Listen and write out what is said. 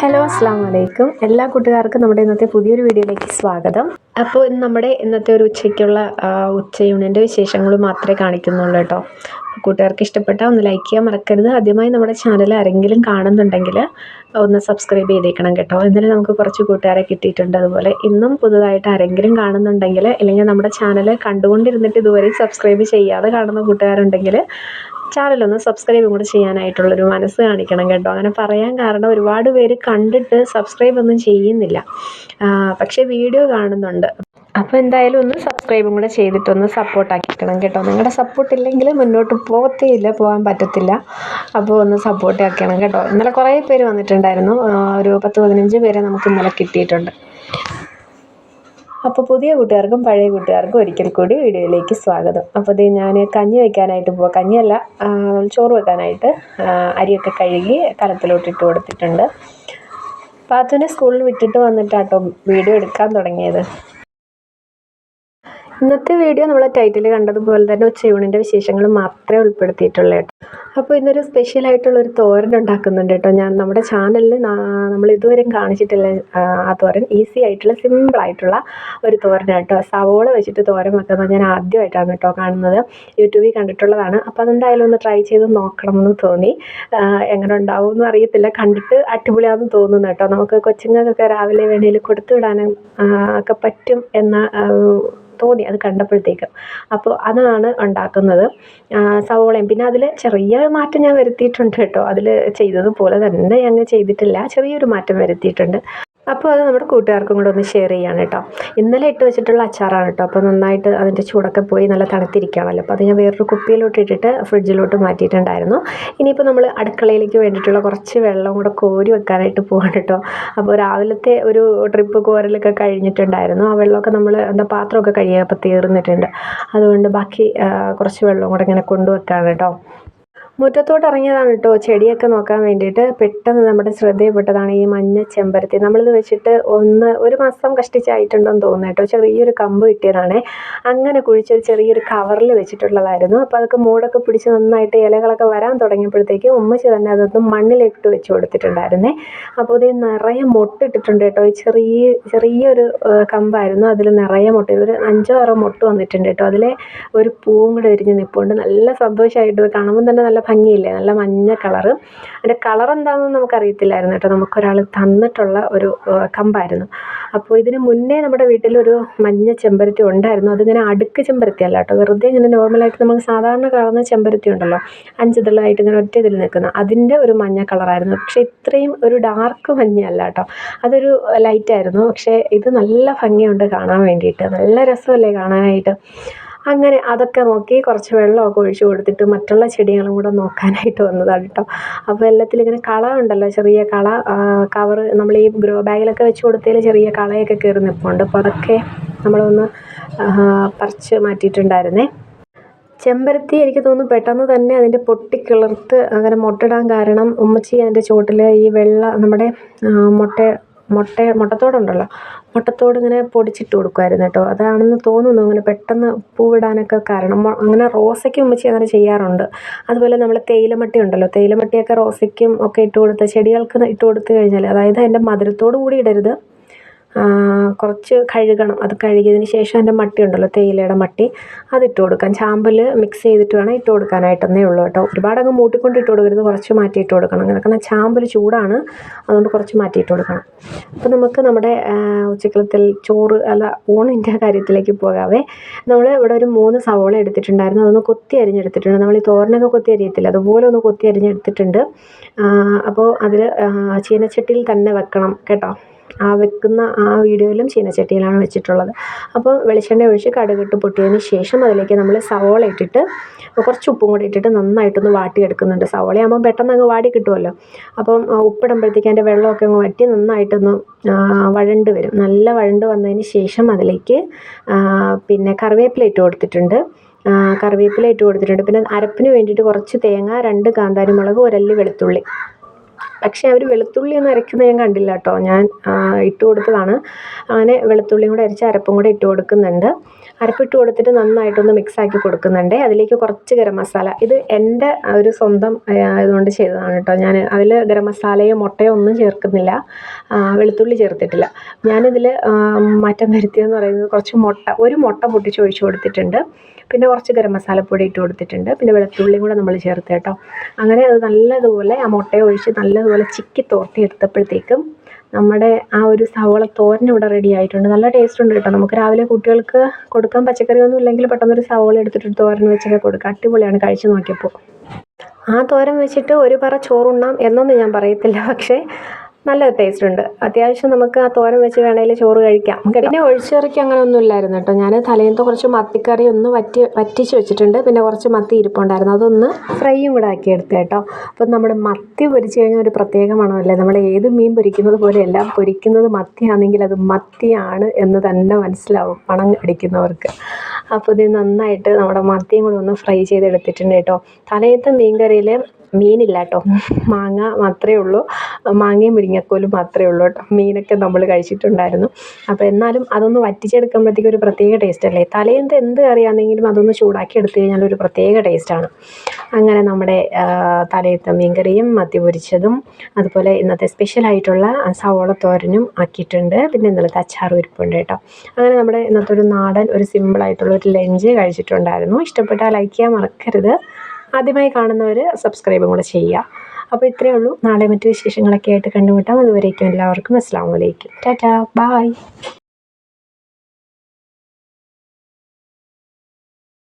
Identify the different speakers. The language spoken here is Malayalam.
Speaker 1: ഹലോ അസ്സാം വലൈക്കും എല്ലാ കൂട്ടുകാർക്കും നമ്മുടെ ഇന്നത്തെ പുതിയൊരു വീഡിയോയിലേക്ക് സ്വാഗതം. അപ്പോൾ ഇന്ന് നമ്മുടെ ഇന്നത്തെ ഒരു ഉച്ചയ്ക്കുള്ള ഉച്ചയൂണിന്റെ വിശേഷങ്ങൾ മാത്രമേ കാണിക്കുന്നുള്ളൂ കേട്ടോ. കൂട്ടുകാർക്ക് ഇഷ്ടപ്പെട്ടാൽ ഒന്ന് ലൈക്ക് ചെയ്യാൻ മറക്കരുത്. ആദ്യമായി നമ്മുടെ ചാനൽ ആരെങ്കിലും കാണുന്നുണ്ടെങ്കിൽ ഒന്ന് സബ്സ്ക്രൈബ് ചെയ്തേക്കണം കേട്ടോ. ഇന്നലെ നമുക്ക് കുറച്ച് കൂട്ടുകാരെ കിട്ടിയിട്ടുണ്ട്. അതുപോലെ ഇന്നും പുതുതായിട്ട് ആരെങ്കിലും കാണുന്നുണ്ടെങ്കിൽ അല്ലെങ്കിൽ നമ്മുടെ ചാനൽ കണ്ടുകൊണ്ടിരുന്നിട്ട് ഇതുവരെ സബ്സ്ക്രൈബ് ചെയ്യാതെ കാണുന്ന കൂട്ടുകാരുണ്ടെങ്കിൽ ചാനലൊന്ന് സബ്സ്ക്രൈബും കൂടെ ചെയ്യാനായിട്ടുള്ളൊരു മനസ്സ് കാണിക്കണം കേട്ടോ. അങ്ങനെ പറയാൻ കാരണം ഒരുപാട് പേര് കണ്ടിട്ട് സബ്സ്ക്രൈബ് ഒന്നും ചെയ്യുന്നില്ല. പക്ഷേ വീഡിയോ കാണുന്നുണ്ട്. അപ്പോൾ എന്തായാലും ഒന്ന് സബ്സ്ക്രൈബും കൂടെ ചെയ്തിട്ടൊന്ന് സപ്പോർട്ട് ആക്കിക്കണം കേട്ടോ. നിങ്ങളുടെ സപ്പോർട്ട് ഇല്ലെങ്കിൽ മുന്നോട്ട് പോകത്തേ ഇല്ല പോകാൻ പറ്റത്തില്ല. അപ്പോൾ ഒന്ന് സപ്പോർട്ട് ആക്കണം കേട്ടോ. ഇന്നലെ കുറേ പേര് വന്നിട്ടുണ്ടായിരുന്നു. ഒരു പത്ത് പതിനഞ്ച് പേരെ നമുക്ക് ഇന്നലെ കിട്ടിയിട്ടുണ്ട്. അപ്പോൾ പുതിയ കൂട്ടുകാർക്കും പഴയ കൂട്ടുകാർക്കും ഒരിക്കൽ കൂടി വീഡിയോയിലേക്ക് സ്വാഗതം. അപ്പോൾ ഇത് ഞാൻ കഞ്ഞി വെക്കാനായിട്ട് പോവാം. കഞ്ഞിയല്ല ചോറ് വെക്കാനായിട്ട് അരിയൊക്കെ കഴുകി കലത്തിലോട്ട് ഇട്ട് കൊടുത്തിട്ടുണ്ട്. പാത്തുവിനെ സ്കൂളിൽ വിട്ടിട്ട് വന്നിട്ടാട്ടോ വീഡിയോ എടുക്കാൻ തുടങ്ങിയത്. ഇന്നത്തെ വീഡിയോ നമ്മൾ ടൈറ്റിൽ കണ്ടതുപോലെ തന്നെ ഉച്ചയൂണിന്റെ വിശേഷങ്ങൾ മാത്രമേ ഉൾപ്പെടുത്തിയിട്ടുള്ളൂ കേട്ടോ. അപ്പോൾ ഇന്നൊരു ഒരു തോരൻ ഉണ്ടാക്കുന്നുണ്ട് കേട്ടോ. ഞാൻ നമ്മുടെ ചാനലിൽ നമ്മൾ ഇതുവരെയും കാണിച്ചിട്ടില്ല ആ, തോരൻ. ഈസി ആയിട്ടുള്ള സിമ്പിളായിട്ടുള്ള ഒരു തോരൻ കേട്ടോ. സവോള വെച്ചിട്ട് തോരൻ വെക്കുന്നത് ഞാൻ ആദ്യമായിട്ടാണ് കേട്ടോ കാണുന്നത്. യൂട്യൂബിൽ കണ്ടിട്ടുള്ളതാണ്. അപ്പോൾ അതെന്തായാലും ഒന്ന് ട്രൈ ചെയ്ത് നോക്കണമെന്ന് തോന്നി. എങ്ങനെ ഉണ്ടാവും എന്ന് അറിയത്തില്ല. കണ്ടിട്ട് അടിപൊളിയാണെന്ന് തോന്നുന്നു കേട്ടോ. നമുക്ക് കൊച്ചുങ്ങൾക്കൊക്കെ രാവിലെ വേണേൽ കൊടുത്തു വിടാനും ഒക്കെ പറ്റും എന്ന തോന്നി അത് കണ്ടപ്പോഴത്തേക്കും. അപ്പോൾ അതാണ് ഉണ്ടാക്കുന്നത്. സവോളയും. പിന്നെ അതിൽ ചെറിയ മാറ്റം ഞാൻ വരുത്തിയിട്ടുണ്ട് കേട്ടോ. അതിൽ ചെയ്തതുപോലെ തന്നെ ഞാൻ ചെയ്തിട്ടില്ല. ചെറിയൊരു മാറ്റം വരുത്തിയിട്ടുണ്ട്. അപ്പോൾ അത് നമ്മുടെ കൂട്ടുകാർക്കും കൂടെ ഒന്ന് ഷെയർ ചെയ്യാണ് കേട്ടോ ഇന്നലെ ഇട്ട് വെച്ചിട്ടുള്ള അച്ചാറാണ് കേട്ടോ അപ്പോൾ നന്നായിട്ട് അതിന്റെ ചൂടൊക്കെ പോയി നല്ല തണുത്തിരിക്കുകയാണല്ലോ. അപ്പോൾ അത് ഞാൻ വേറൊരു കുപ്പിയിലോട്ട് ഇട്ടിട്ട് ഫ്രിഡ്ജിലോട്ട് മാറ്റിയിട്ടുണ്ടായിരുന്നു. ഇനിയിപ്പോൾ നമ്മൾ അടുക്കളയിലേക്ക് വേണ്ടിയിട്ടുള്ള കുറച്ച് വെള്ളം കൂടെ കോരി വെക്കാനായിട്ട് പോവാണ് കേട്ടോ അപ്പോൾ രാവിലത്തെ ഒരു ട്രിപ്പ് കോരലൊക്കെ കഴിഞ്ഞിട്ടുണ്ടായിരുന്നു. ആ വെള്ളമൊക്കെ നമ്മൾ എന്താ പാത്രമൊക്കെ കഴിയുക അപ്പോൾ തീർന്നിട്ടുണ്ട്. അതുകൊണ്ട് ബാക്കി കുറച്ച് വെള്ളം കൂടെ ഇങ്ങനെ കൊണ്ടുവെക്കാണ് കേട്ടോ മുറ്റത്തോട്ട് ഇറങ്ങിയതാണ് കേട്ടോ ചെടിയൊക്കെ നോക്കാൻ വേണ്ടിയിട്ട്. പെട്ടെന്ന് നമ്മുടെ ശ്രദ്ധയിൽപ്പെട്ടതാണ് ഈ മഞ്ഞ ചെമ്പരത്തി. നമ്മളിത് വെച്ചിട്ട് ഒന്ന് ഒരു മാസം കഷ്ടിച്ചായിട്ടുണ്ടെന്ന് തോന്നുന്നു കേട്ടോ. ചെറിയൊരു കമ്പ് കിട്ടിയതാണേ. അങ്ങനെ കുഴിച്ചൊരു ചെറിയൊരു കവറിൽ വെച്ചിട്ടുള്ളതായിരുന്നു. അപ്പോൾ അതൊക്കെ മൂടൊക്കെ പിടിച്ച് നന്നായിട്ട് ഇലകളൊക്കെ വരാൻ തുടങ്ങിയപ്പോഴത്തേക്കും ഉമ്മച്ചി തന്നെ അതൊന്ന് മണ്ണിലിട്ട് വെച്ച് കൊടുത്തിട്ടുണ്ടായിരുന്നേ. അപ്പോൾ ഇത് നിറയെ മൊട്ടിട്ടിട്ടുണ്ട് കേട്ടോ. ഈ ചെറിയ ചെറിയൊരു കമ്പായിരുന്നു. അതിൽ നിറയെ മുട്ട ഒരു അഞ്ചോ ആറോ മുട്ട വന്നിട്ടുണ്ട് കേട്ടോ. അതിലെ ഒരു പൂവും കൂടെ എരിഞ്ഞ് നിൽപ്പുണ്ട് നല്ല സന്തോഷമായിട്ട് കാണുമ്പോൾ തന്നെ നല്ല ഭംഗിയില്ലേ? നല്ല മഞ്ഞ കളറ്. അതിന്റെ കളർ എന്താണെന്ന് നമുക്കറിയത്തില്ലായിരുന്നു കേട്ടോ. നമുക്കൊരാൾ തന്നിട്ടുള്ള ഒരു കമ്പായിരുന്നു. അപ്പോൾ ഇതിന് മുന്നേ നമ്മുടെ വീട്ടിലൊരു മഞ്ഞ ചെമ്പരത്തി ഉണ്ടായിരുന്നു. അതിങ്ങനെ അടുക്ക് ചെമ്പരത്തി അല്ല കേട്ടോ. വെറുതെ ഇങ്ങനെ നോർമലായിട്ട് നമുക്ക് സാധാരണ കാണുന്ന ചെമ്പരത്തി ഉണ്ടല്ലോ. അഞ്ച് അഞ്ചിതളായിട്ട് ഇങ്ങനെ ഒറ്റ ഇതിൽ നിൽക്കുന്ന. അതിന്റെ ഒരു മഞ്ഞ കളറായിരുന്നു. പക്ഷേ ഇത്രയും ഒരു ഡാർക്ക് മഞ്ഞയല്ല കേട്ടോ. അതൊരു ലൈറ്റായിരുന്നു പക്ഷേ ഇത് നല്ല ഭംഗിയുണ്ട് കാണാൻ വേണ്ടിയിട്ട്. നല്ല രസമല്ലേ കാണാനായിട്ട്. അങ്ങനെ അതൊക്കെ നോക്കി കുറച്ച് വെള്ളമൊക്കെ ഒഴിച്ച് കൊടുത്തിട്ട് മറ്റുള്ള ചെടികളും കൂടെ നോക്കാനായിട്ട് വന്നതാണ് കേട്ടോ. അപ്പോൾ എല്ലാത്തിലും ഇങ്ങനെ കള ഉണ്ടല്ലോ ചെറിയ കള കവർ നമ്മൾ ഈ ഗ്രോ ബാഗിലൊക്കെ വെച്ച് കൊടുത്തതിൽ ചെറിയ കളയൊക്കെ കയറി നിൽപ്പുണ്ട് അപ്പോൾ അതൊക്കെ നമ്മളൊന്ന് പറിച്ച് മാറ്റിയിട്ടുണ്ടായിരുന്നേ. ചെമ്പരത്തി എനിക്ക് തോന്നുന്നു പെട്ടെന്ന് തന്നെ അതിന്റെ പൊട്ടിക്കിളർത്ത് അങ്ങനെ മുട്ടയിടാൻ കാരണം ഉമ്മച്ചി അതിന്റെ ചുവട്ടിൽ ഈ വെള്ള നമ്മുടെ മുട്ട മുട്ട മുട്ടത്തോടുണ്ടല്ലോ. മുട്ടത്തോട് ഇങ്ങനെ പൊടിച്ചിട്ട് കൊടുക്കുമായിരുന്നു കേട്ടോ. അതാണെന്ന് തോന്നുന്നു അങ്ങനെ പെട്ടെന്ന് പൂവിടാനൊക്കെ കാരണം. അങ്ങനെ റോസയ്ക്കും ഉമ്മച്ചി അങ്ങനെ ചെയ്യാറുണ്ട്. അതുപോലെ നമ്മൾ തേയിലമട്ടി ഉണ്ടല്ലോ. തേയിലമട്ടിയൊക്കെ റോസയ്ക്കും ഒക്കെ ഇട്ട് കൊടുത്ത് ചെടികൾക്ക് ഇട്ട് കൊടുത്തു കഴിഞ്ഞാൽ അതായത് അതിന്റെ മധുരത്തോടു കൂടി ഇടരുത്. കുറച്ച് കഴുകണം. അത് കഴുകിയതിന് ശേഷം അതിന്റെ മട്ടി ഉണ്ടല്ലോ തേയിലയുടെ മട്ടി അതിട്ട് കൊടുക്കാം. ചാമ്പൽ മിക്സ് ചെയ്തിട്ട് വേണം ഇട്ട് കൊടുക്കാനായിട്ടെന്നേ ഉള്ളൂ കേട്ടോ. ഒരുപാടങ്ങ് മൂട്ടിക്കൊണ്ട് ഇട്ട് കൊടുക്കരുത് കുറച്ച് മാറ്റി ഇട്ട് കൊടുക്കണം. കാരണം ചാമ്പൽ ചൂടാണ് അതുകൊണ്ട് കുറച്ച് മാറ്റി ഇട്ട് കൊടുക്കണം. അപ്പോൾ നമുക്ക് നമ്മുടെ ഉച്ചക്കളത്തിൽ ചോറ് അല്ല ഊണിന്റെ കാര്യത്തിലേക്ക് പോകാവേ. നമ്മൾ ഇവിടെ ഒരു മൂന്ന് സവോള എടുത്തിട്ടുണ്ടായിരുന്നു. അതൊന്ന് കൊത്തി അരിഞ്ഞെടുത്തിട്ടുണ്ട്. നമ്മൾ ഈ തോരനൊക്കെ കൊത്തി അരിയത്തില്ല? അതുപോലെ ഒന്ന് കൊത്തി അരിഞ്ഞെടുത്തിട്ടുണ്ട്. അപ്പോൾ അതിൽ ചീനച്ചട്ടിയിൽ തന്നെ വെക്കണം കേട്ടോ. ആ വെക്കുന്ന ആ വീഡിയോയിലും ചീനച്ചട്ടിയിലാണ് വെച്ചിട്ടുള്ളത്. അപ്പോൾ വെളിച്ചെണ്ണ ഒഴിച്ച് കടുകിട്ട് പൊട്ടിയതിന് ശേഷം അതിലേക്ക് നമ്മൾ സവോള ഇട്ടിട്ട് കുറച്ച് ഉപ്പും കൂടി ഇട്ടിട്ട് നന്നായിട്ടൊന്ന് വാട്ടിയെടുക്കുന്നുണ്ട്. സവോളയാകുമ്പോൾ പെട്ടെന്ന് അങ്ങ് വാടി കിട്ടുമല്ലോ. അപ്പം ഉപ്പിടുമ്പോഴത്തേക്ക് അതിന്റെ വെള്ളമൊക്കെ അങ്ങ് വറ്റി നന്നായിട്ടൊന്ന് വഴണ്ട് വരും. നല്ല വഴണ്ട് വന്നതിന് ശേഷം അതിലേക്ക് പിന്നെ കറിവേപ്പില ഇട്ട് കൊടുത്തിട്ടുണ്ട്. കറിവേപ്പില ഇട്ട് കൊടുത്തിട്ടുണ്ട്. പിന്നെ അരപ്പിന് വേണ്ടിയിട്ട് കുറച്ച് തേങ്ങ രണ്ട് കാന്താരി മുളക് ഒരല്ലി വെളുത്തുള്ളി. പക്ഷേ അവർ വെളുത്തുള്ളി ഒന്നും അരയ്ക്കുന്നത് ഞാൻ കണ്ടില്ല കേട്ടോ. ഞാൻ ഇട്ട് കൊടുത്തതാണ്. അങ്ങനെ വെളുത്തുള്ളിയും കൂടെ അരച്ച് അരപ്പും കൂടെ ഇട്ട് കൊടുക്കുന്നുണ്ട്. അരപ്പിട്ട് കൊടുത്തിട്ട് നന്നായിട്ടൊന്ന് മിക്സ് ആക്കി കൊടുക്കുന്നുണ്ട്. അതിലേക്ക് കുറച്ച് ഗരം മസാല. ഇത് എന്റെ ഒരു സ്വന്തം ഇതുകൊണ്ട് ചെയ്തതാണ് കേട്ടോ. ഞാൻ അതിൽ ഗരം മസാലയോ മുട്ടയോ ഒന്നും ചേർക്കുന്നില്ല. വെളുത്തുള്ളി ചേർത്തിട്ടില്ല. ഞാനിതിൽ മാറ്റം വരുത്തിയെന്ന് പറയുന്നത് കുറച്ച് മുട്ട ഒരു മുട്ട പൊട്ടിച്ച് ഒഴിച്ചു കൊടുത്തിട്ടുണ്ട്. പിന്നെ കുറച്ച് ഗരം മസാലപ്പൊടി ഇട്ട് കൊടുത്തിട്ടുണ്ട്. പിന്നെ വെളുത്തുള്ളിയും കൂടെ നമ്മൾ ചേർത്ത് കേട്ടോ. അങ്ങനെ അത് നല്ലതുപോലെ ആ മുട്ടയെ ഒഴിച്ച് നല്ലതുപോലെ ചിക്കി തോർത്തി എടുത്തപ്പോഴത്തേക്കും നമ്മുടെ ആ ഒരു സവോള തോരൻ ഇവിടെ റെഡി ആയിട്ടുണ്ട്. നല്ല ടേസ്റ്റ് ഉണ്ട് കേട്ടോ. നമുക്ക് രാവിലെ കുട്ടികൾക്ക് കൊടുക്കാൻ പച്ചക്കറിയൊന്നും ഇല്ലെങ്കിൽ പെട്ടെന്നൊരു സവോള എടുത്തിട്ട് തോരൻ വെച്ചൊക്കെ കൊടുക്കാം. അടിപൊളിയാണ് കഴിച്ചു നോക്കിയപ്പോൾ. ആ തോരൻ വെച്ചിട്ട് ഒരു പറ ചോറുണ്ണാം എന്നൊന്നും ഞാൻ പറയത്തില്ല. പക്ഷേ നല്ല ടേസ്റ്റ് ഉണ്ട്. അത്യാവശ്യം നമുക്ക് ആ തോരൻ വെച്ച് വേണേൽ ചോറ് കഴിക്കാം. പിന്നെ ഒഴിച്ചിറക്കി അങ്ങനെ ഒന്നും ഇല്ലായിരുന്നു കേട്ടോ. ഞാൻ തലേന്നത്തെ കുറച്ച് മത്തിക്കറി ഒന്ന് വറ്റി വറ്റിച്ച് വെച്ചിട്ടുണ്ട്. പിന്നെ കുറച്ച് മത്തി ഇരിപ്പുണ്ടായിരുന്നു. അതൊന്ന് ഫ്രൈയും കൂടെ ആക്കി എടുത്ത് കേട്ടോ. അപ്പം നമ്മൾ മത്തി പൊരിച്ച് കഴിഞ്ഞാൽ ഒരു പ്രത്യേക മണമല്ലേ? നമ്മൾ ഏത് മീൻ പൊരിക്കുന്നത് പോലെയല്ല പൊരിക്കുന്നത് മത്തിയാണെങ്കിൽ അത് മത്തിയാണ് എന്ന് തന്നെ മനസ്സിലാവും പണം അടിക്കുന്നവർക്ക്. അപ്പോൾ ഇത് നന്നായിട്ട് നമ്മുടെ മത്തിയും കൂടെ ഒന്ന് ഫ്രൈ ചെയ്തെടുത്തിട്ടുണ്ട് കേട്ടോ. തലേത്തെ മീൻ കറിയിൽ മീനില്ല കേട്ടോ മാങ്ങ മാത്രമേ ഉള്ളൂ. മാങ്ങയും മുരിങ്ങക്കോലും മാത്രമേ ഉള്ളൂ കേട്ടോ. മീനൊക്കെ നമ്മൾ കഴിച്ചിട്ടുണ്ടായിരുന്നു. അപ്പോൾ എന്നാലും അതൊന്ന് വറ്റിച്ചെടുക്കുമ്പോഴത്തേക്കും ഒരു പ്രത്യേക ടേസ്റ്റ് അല്ലേ? തലേന്ത് എന്ത് കറിയാണെങ്കിലും അതൊന്ന് ചൂടാക്കി എടുത്തു കഴിഞ്ഞാൽ ഒരു പ്രത്യേക ടേസ്റ്റാണ് അങ്ങനെ നമ്മുടെ തലേത്തെ മീൻകറിയും മത്തി പൊരിച്ചതും അതുപോലെ ഇന്നത്തെ സ്പെഷ്യലായിട്ടുള്ള സവോള തോരനും ആക്കിയിട്ടുണ്ട്. പിന്നെ ഇന്നലത്തെ അച്ചാറും ഇരിപ്പുണ്ട് കേട്ടോ. അങ്ങനെ നമ്മുടെ ഇന്നത്തെ ഒരു നാടൻ ഒരു സിമ്പിളായിട്ടുള്ള ഒരു ലഞ്ച് കഴിച്ചിട്ടുണ്ടായിരുന്നു. ഇഷ്ടപ്പെട്ടാൽ ലൈക്ക് ചെയ്യാൻ മറക്കരുത്. ആദ്യമായി കാണുന്നവർ സബ്സ്ക്രൈബും കൂടെ ചെയ്യുക. അപ്പോൾ ഇത്രയേ ഉള്ളൂ. നാളെ മറ്റു വിശേഷങ്ങളൊക്കെ ആയിട്ട് കണ്ടുമുട്ടാം. അതുവരേക്കും എല്ലാവർക്കും അസ്സാം വലൈക്കും ടാറ്റാ. ബായ്